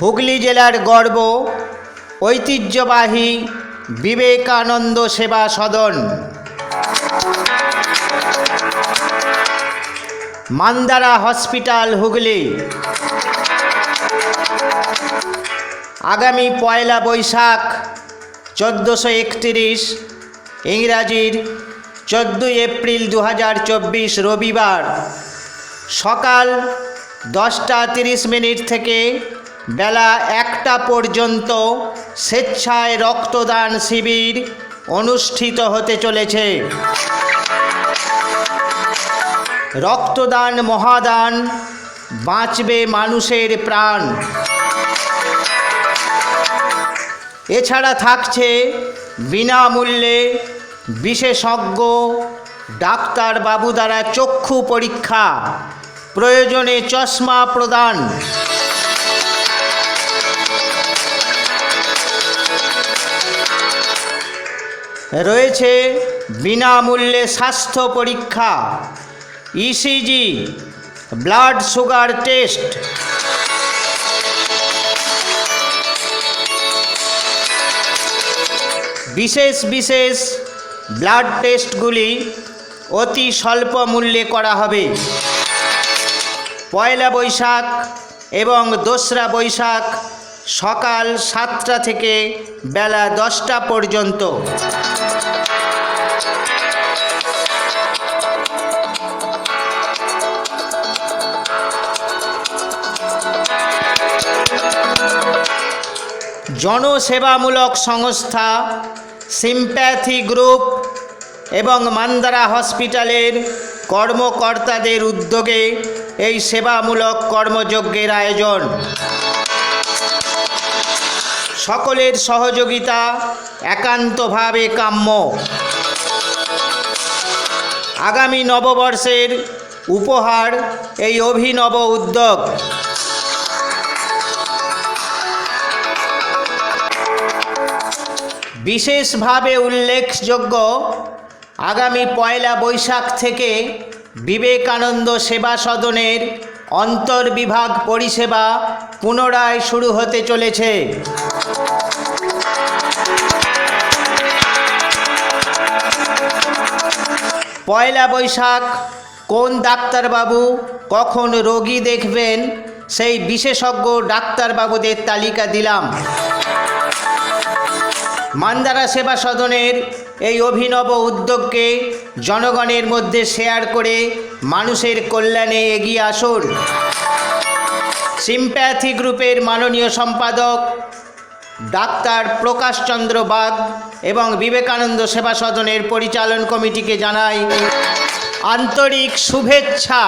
হুগলি জেলার গর্ব, ঐতিহ্যবাহী বিবেকানন্দ সেবা সদন। মান্দারা হসপিটাল, হুগলি। আগামী পয়লা বৈশাখ, চোদ্দোশো একত্রিশ, ইংরাজির চোদ্দোই এপ্রিল দু হাজার চব্বিশ রবিবার। সকাল দশটা তিরিশ মিনিট থেকে বেলা একটা পর্যন্ত স্বেচ্ছায় রক্তদান শিবির অনুষ্ঠিত হতে চলেছে। রক্তদান মহাদান বাঁচবে মানুষের প্রাণ। এছাড়া থাকছে বিনামূল্যে বিশেষজ্ঞ, ডাক্তার বাবু দ্বারা চক্ষু পরীক্ষা, প্রয়োজনে চশমা প্রদান। রয়েছে বিনামূল্যে স্বাস্থ্য পরীক্ষা ইসিজি ব্লাড সুগার টেস্ট বিশেষ বিশেষ ব্লাড টেস্টগুলি অতি স্বল্প মূল্যে করা হবে। পয়লা বৈশাখ এবং দোসরা বৈশাখ সকাল সাতটা থেকে বেলা দশটা পর্যন্ত। জনসেবামূলক সংস্থা, সিম্প্যাথি গ্রুপ এবং মান্দারা হসপিটালের কর্মকর্তাদের উদ্যোগে এই সেবামূলক কর্মযজ্ঞের আয়োজন। সকলের সহযোগিতা একান্তভাবে কাম্য। আগামী নববর্ষের উপহার এই অভিনব উদ্যোগ। বিশেষভাবে উল্লেখযোগ্য আগামী পয়লা বৈশাখ থেকে বিবেকানন্দ সেবা সদনের অন্তর্বিভাগ পরিষেবা পুনরায় শুরু হতে চলেছে। পয়লা বৈশাখ, কোন ডাক্তারবাবু কখন রোগী দেখবেন, সেই বিশেষজ্ঞ ডাক্তারবাবুদের তালিকা দিলাম। মান্দারা সেবা সদনের এই অভিনব উদ্যোগকে জনগণের মধ্যে শেয়ার করে মানুষের কল্যাণে এগিয়ে আসুন। সিম্প্যাথি গ্রুপের মাননীয় সম্পাদক ডাক্তার প্রকাশচন্দ্র বাগ এবং বিবেকানন্দ সেবা সদনের পরিচালন কমিটিকে জানাই আন্তরিক শুভেচ্ছা।